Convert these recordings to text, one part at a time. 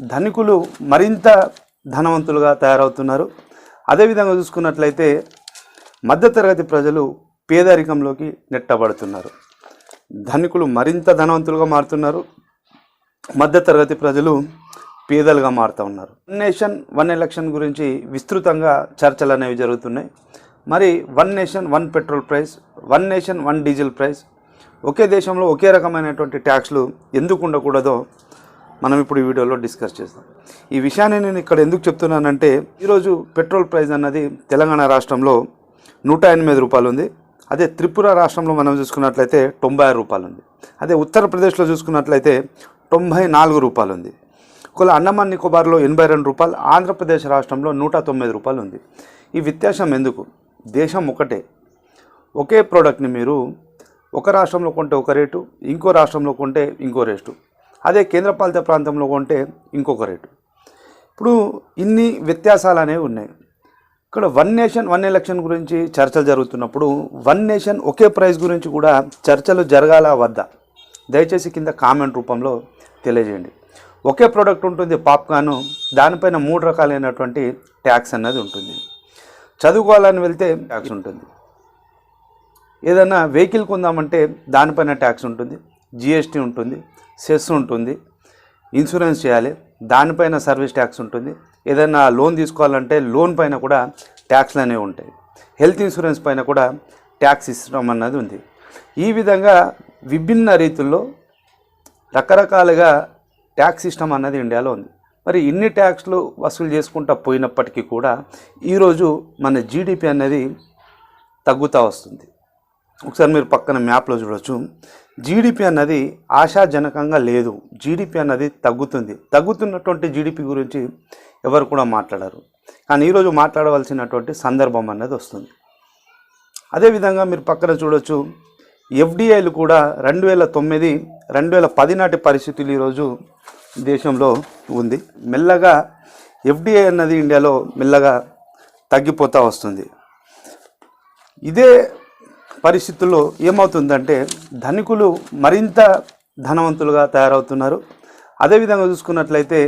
ధనికులు మరింత ధనవంతులుగా తయారవుతున్నారు. అదేవిధంగా చూసుకున్నట్లయితే మధ్యతరగతి ప్రజలు పేదరికంలోకి నెట్టబడుతున్నారు. ధనికులు మరింత ధనవంతులుగా మారుతున్నారు. మధ్యతరగతి ప్రజలు పేదలుగా మారుతూ ఉన్నారు. వన్ నేషన్ వన్ ఎలక్షన్ గురించి విస్తృతంగా చర్చలు అనేవి జరుగుతున్నాయి. మరి one nation one petrol price one nation one diesel price ఒకే దేశంలో ఒకే రకమైనటువంటి ట్యాక్స్లు ఎందుకు ఉండకూడదో మనం ఇప్పుడు ఈ వీడియోలో డిస్కస్ చేస్తాం. ఈ విషయాన్ని నేను ఇక్కడ ఎందుకు చెప్తున్నానంటే ఈరోజు పెట్రోల్ ప్రైస్ అన్నది తెలంగాణ రాష్ట్రంలో నూట ఎనిమిది రూపాయలు ఉంది అదే త్రిపుర రాష్ట్రంలో మనం చూసుకున్నట్లయితే తొంభై ఆరు రూపాయలు ఉంది అదే ఉత్తరప్రదేశ్లో చూసుకున్నట్లయితే తొంభై నాలుగు రూపాయలు ఉంది ఒకవేళ అండమాన్ నికోబార్లో ఎనభై రెండు రూపాయలు ఆంధ్రప్రదేశ్ రాష్ట్రంలో నూట తొమ్మిది రూపాయలు ఉంది ఈ వ్యత్యాసం ఎందుకు? దేశం ఒకటే. ఒకే ప్రోడక్ట్ని మీరు ఒక రాష్ట్రంలో కొంటే ఒక రేటు ఇంకో రాష్ట్రంలో కొంటే ఇంకో రేటు. అదే కేంద్రపాలిత ప్రాంతంలో కొంటే ఇంకొక రేటు. ఇప్పుడు ఇన్ని వ్యత్యాసాలు అనేవి ఉన్నాయి. ఇక్కడ వన్ నేషన్ వన్ ఎలక్షన్ గురించి చర్చలు జరుగుతున్నప్పుడు వన్ నేషన్ ఒకే ప్రైస్ గురించి కూడా చర్చలు జరగాల వద్దా దయచేసి కింద కామెంట్ రూపంలో తెలియజేయండి. ఒకే ప్రోడక్ట్ ఉంటుంది పాప్కార్న్ దానిపైన మూడు రకాలైనటువంటి ట్యాక్స్ అన్నది ఉంటుంది. చదువుకోవాలని వెళ్తే ట్యాక్స్ ఉంటుంది. ఏదైనా వెహికల్ కొందామంటే దానిపైన ట్యాక్స్ ఉంటుంది. జిఎస్టీ ఉంటుంది. సెస్ ఉంటుంది ఇన్సూరెన్స్ చేయాలి దానిపైన సర్వీస్ ట్యాక్స్ ఉంటుంది. ఏదైనా లోన్ తీసుకోవాలంటే లోన్ పైన కూడా ట్యాక్స్లు అనేవి ఉంటాయి. హెల్త్ ఇన్సూరెన్స్ పైన కూడా ట్యాక్స్ ఇష్టం అన్నది ఉంది. ఈ విధంగా విభిన్న రీతుల్లో రకరకాలుగా ట్యాక్స్ సిస్టమ్ అన్నది ఇండియాలో ఉంది. మరి ఇన్ని ట్యాక్స్లు వసూలు చేసుకుంటా పోయినప్పటికీ కూడా ఈరోజు మన జీడిపి అనేది తగ్గుతూ వస్తుంది. ఒకసారి మీరు పక్కన మ్యాప్లో చూడవచ్చు జీడిపి అన్నది ఆశాజనకంగా లేదు. జీడిపి అన్నది తగ్గుతుంది. తగ్గుతున్నటువంటి జీడిపి గురించి ఎవరు కూడా మాట్లాడరు. కానీ ఈరోజు మాట్లాడవలసినటువంటి సందర్భం అన్నది వస్తుంది. అదేవిధంగా మీరు పక్కన చూడొచ్చు. ఎఫ్డిఐలు కూడా రెండు వేల తొమ్మిది రెండు వేల పది నాటి పరిస్థితులు ఈరోజు దేశంలో ఉంది. మెల్లగా ఎఫ్డిఐ అన్నది ఇండియాలో మెల్లగా తగ్గిపోతూ వస్తుంది. ఇదే పరిస్థితుల్లో ఏమవుతుందంటే ధనికులు మరింత ధనవంతులుగా తయారవుతున్నారు. అదేవిధంగా చూసుకున్నట్లయితే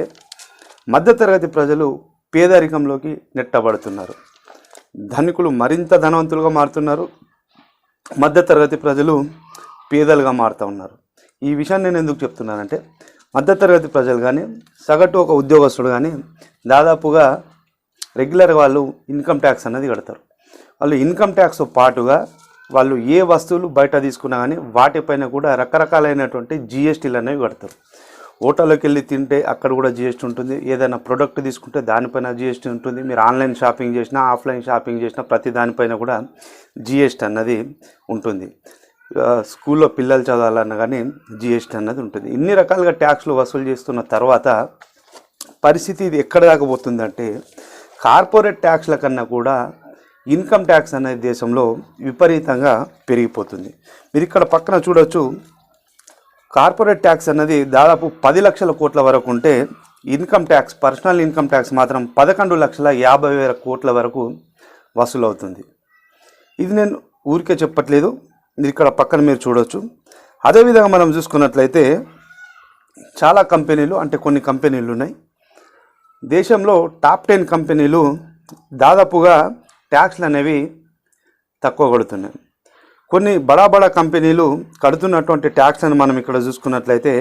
మధ్యతరగతి ప్రజలు పేదరికంలోకి నెట్టబడుతున్నారు. ధనికులు మరింత ధనవంతులుగా మారుతున్నారు. మధ్యతరగతి ప్రజలు పేదలుగా మారుతూ ఉన్నారు. ఈ విషయాన్ని నేను ఎందుకు చెప్తున్నానంటే మధ్యతరగతి ప్రజలు కానీ సగటు ఒక ఉద్యోగస్తుడు కానీ దాదాపుగా రెగ్యులర్ వాళ్ళు ఇన్కమ్ ట్యాక్స్ అనేది కడతారు. వాళ్ళు ఇన్కమ్ ట్యాక్స్తో పాటుగా వాళ్ళు ఏ వస్తువులు బయట తీసుకున్నా కానీ వాటిపైన కూడా రకరకాలైనటువంటి జిఎస్టీలు అనేవి కడతారు. హోటల్లోకి వెళ్ళి తింటే అక్కడ కూడా జిఎస్టీ ఉంటుంది. ఏదైనా ప్రొడక్ట్ తీసుకుంటే దానిపైన జిఎస్టీ ఉంటుంది. మీరు ఆన్లైన్ షాపింగ్ చేసినా ఆఫ్లైన్ షాపింగ్ చేసినా ప్రతి దానిపైన కూడా జిఎస్టీ అన్నది ఉంటుంది. స్కూల్లో పిల్లలు చదవాలన్నా కానీ జిఎస్టీ అన్నది ఉంటుంది. ఇన్ని రకాలుగా ట్యాక్స్లు వసూలు చేస్తున్న తర్వాత పరిస్థితి ఇది ఎక్కడ దాకా పోతుందంటే కార్పొరేట్ ట్యాక్స్ల కన్నా కూడా ఇన్కమ్ ట్యాక్స్ అనేది దేశంలో విపరీతంగా పెరిగిపోతుంది. మీరు ఇక్కడ పక్కన చూడొచ్చు కార్పొరేట్ ట్యాక్స్ అనేది దాదాపు పది లక్షల కోట్ల వరకు ఉంటే income tax personal income tax మాత్రం పదకొండు లక్షల యాభై వేల కోట్ల వరకు వసూలవుతుంది. ఇది నేను ఊరికే చెప్పట్లేదు మీరు ఇక్కడ పక్కన మీరు చూడొచ్చు. అదేవిధంగా మనం చూసుకున్నట్లయితే చాలా కంపెనీలు అంటే కొన్ని కంపెనీలు ఉన్నాయి. దేశంలో టాప్ టెన్ కంపెనీలు దాదాపుగా ట్యాక్స్లు అనేవి తక్కువ కడుతున్నాయి కొన్ని బడా బడా కంపెనీలు కడుతున్నటువంటి ట్యాక్స్ అని మనం ఇక్కడ చూసుకున్నట్లయితే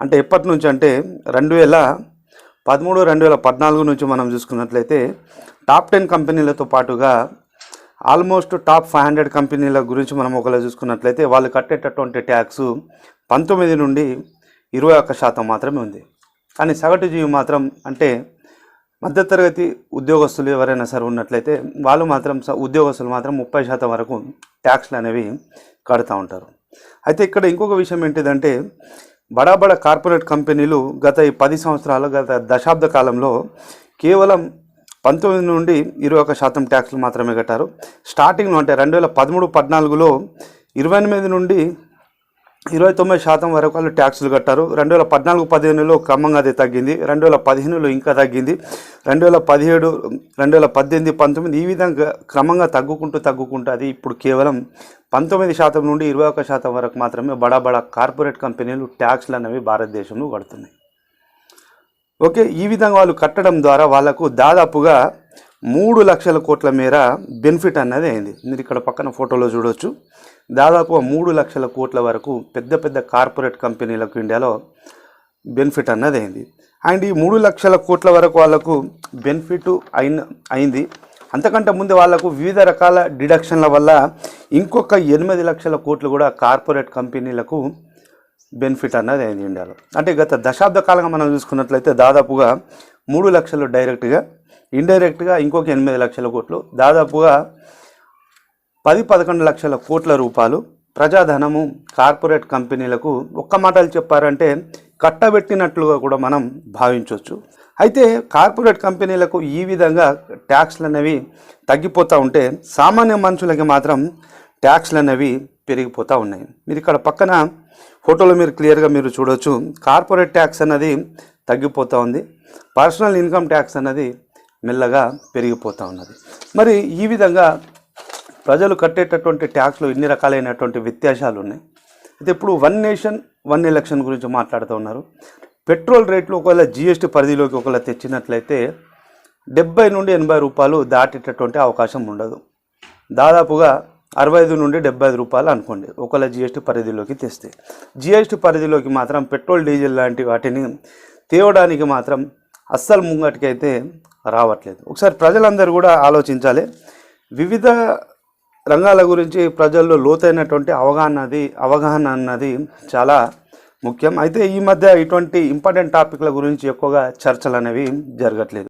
అంటే ఎప్పటి నుంచి అంటే రెండు వేల పదమూడు రెండు వేల పద్నాలుగు నుంచి మనం చూసుకున్నట్లయితే టాప్ టెన్ కంపెనీలతో పాటుగా ఆల్మోస్ట్ టాప్ ఫైవ్ హండ్రెడ్ కంపెనీల గురించి మనం ఒకవేళ చూసుకున్నట్లయితే వాళ్ళు కట్టేటటువంటి ట్యాక్స్ పంతొమ్మిది నుండి ఇరవై ఒక్క శాతం మాత్రమే ఉంది. కానీ సగటు జీవి మాత్రం అంటే మధ్యతరగతి ఉద్యోగస్తులు ఎవరైనా సరే ఉన్నట్లయితే వాళ్ళు మాత్రం స- ఉద్యోగస్తులు మాత్రం ముప్పై శాతం వరకు ట్యాక్స్లు అనేవి కడుతూ ఉంటారు. అయితే ఇక్కడ ఇంకొక విషయం ఏంటిదంటే బడా బడా కార్పొరేట్ కంపెనీలు గత ఈ పది సంవత్సరాలు గత దశాబ్ద కాలంలో కేవలం పంతొమ్మిది నుండి ఇరవై ఒక శాతం ట్యాక్స్లు మాత్రమే కట్టారు. స్టార్టింగ్లో అంటే రెండు వేల పదమూడు పద్నాలుగులో ఇరవై ఎనిమిది నుండి ఇరవై తొమ్మిది శాతం వరకు వాళ్ళు ట్యాక్సులు కట్టారు. రెండు వేల పద్నాలుగు పదిహేనులో క్రమంగా అది తగ్గింది. రెండు వేల పదిహేనులో ఇంకా తగ్గింది. రెండు వేల పదిహేడు రెండు వేల పద్దెనిమిది పంతొమ్మిది ఈ విధంగా క్రమంగా తగ్గుకుంటూ తగ్గుకుంటూ అది ఇప్పుడు కేవలం పంతొమ్మిది శాతం నుండి ఇరవై ఒక్క శాతం వరకు మాత్రమే బడా బడా కార్పొరేట్ కంపెనీలు ట్యాక్స్లు అనేవి భారతదేశంలో కడుతున్నాయి. ఓకే ఈ విధంగా వాళ్ళు కట్టడం ద్వారా వాళ్ళకు దాదాపుగా మూడు లక్షల కోట్ల మేర బెనిఫిట్ అన్నది అయింది. మీరు ఇక్కడ పక్కన ఫోటోలో చూడవచ్చు దాదాపు మూడు లక్షల కోట్ల వరకు పెద్ద పెద్ద కార్పొరేట్ కంపెనీలకు ఇండియాలో బెనిఫిట్ అన్నది అయింది. అండ్ ఈ మూడు లక్షల కోట్ల వరకు వాళ్ళకు బెనిఫిట్ అయిన అయింది. అంతకంటే ముందు వాళ్ళకు వివిధ రకాల డిడక్షన్ల వల్ల ఇంకొక ఎనిమిది లక్షల కోట్లు కూడా కార్పొరేట్ కంపెనీలకు బెనిఫిట్ అన్నది అయింది ఇండియాలో. అంటే గత దశాబ్ద కాలంగా మనం చూసుకున్నట్లయితే దాదాపుగా మూడు లక్షలు డైరెక్ట్గా ఇండైరెక్ట్గా ఇంకొక ఎనిమిది లక్షల కోట్లు దాదాపుగా పది పదకొండు లక్షల కోట్ల రూపాయలు ప్రజాధనము కార్పొరేట్ కంపెనీలకు ఒక్క మాటలు చెప్పారంటే కట్టబెట్టినట్లుగా కూడా మనం భావించవచ్చు అయితే కార్పొరేట్ కంపెనీలకు ఈ విధంగా ట్యాక్స్లు అనేవి తగ్గిపోతూ ఉంటే సామాన్య మనుషులకి మాత్రం ట్యాక్స్లు అనేవి పెరిగిపోతూ ఉన్నాయి. మీరు ఇక్కడ పక్కన ఫోటోలో మీరు క్లియర్గా మీరు చూడవచ్చు కార్పొరేట్ ట్యాక్స్ అన్నది తగ్గిపోతూ ఉంది. పర్సనల్ ఇన్కమ్ ట్యాక్స్ అన్నది మెల్లగా పెరిగిపోతూ ఉన్నది. మరి ఈ విధంగా ప్రజలు కట్టేటటువంటి ట్యాక్స్లో ఇన్ని రకాలైనటువంటి వ్యత్యాసాలు ఉన్నాయి అయితే ఇప్పుడు వన్ నేషన్ వన్ ఎలక్షన్ గురించి మాట్లాడుతూ ఉన్నారు. పెట్రోల్ రేట్లు ఒకవేళ జిఎస్టీ పరిధిలోకి ఒకవేళ తెచ్చినట్లయితే డెబ్బై నుండి ఎనభై రూపాయలు దాటేటటువంటి అవకాశం ఉండదు. దాదాపుగా అరవై ఐదు నుండి డెబ్బై ఐదు రూపాయలు అనుకోండి ఒకవేళ జిఎస్టీ పరిధిలోకి తెస్తే. జిఎస్టీ పరిధిలోకి మాత్రం పెట్రోల్ డీజిల్ లాంటి వాటిని తేవడానికి మాత్రం అస్సలు ముంగటికైతే రావట్లేదు. ఒకసారి ప్రజలందరూ కూడా ఆలోచించాలి. వివిధ రంగాల గురించి ప్రజల్లో లోతైనటువంటి అవగాహన అది అవగాహన అన్నది చాలా ముఖ్యం. అయితే ఈ మధ్య ఇటువంటి ఇంపార్టెంట్ టాపిక్ల గురించి ఎక్కువగా చర్చలు అనేవి జరగట్లేదు.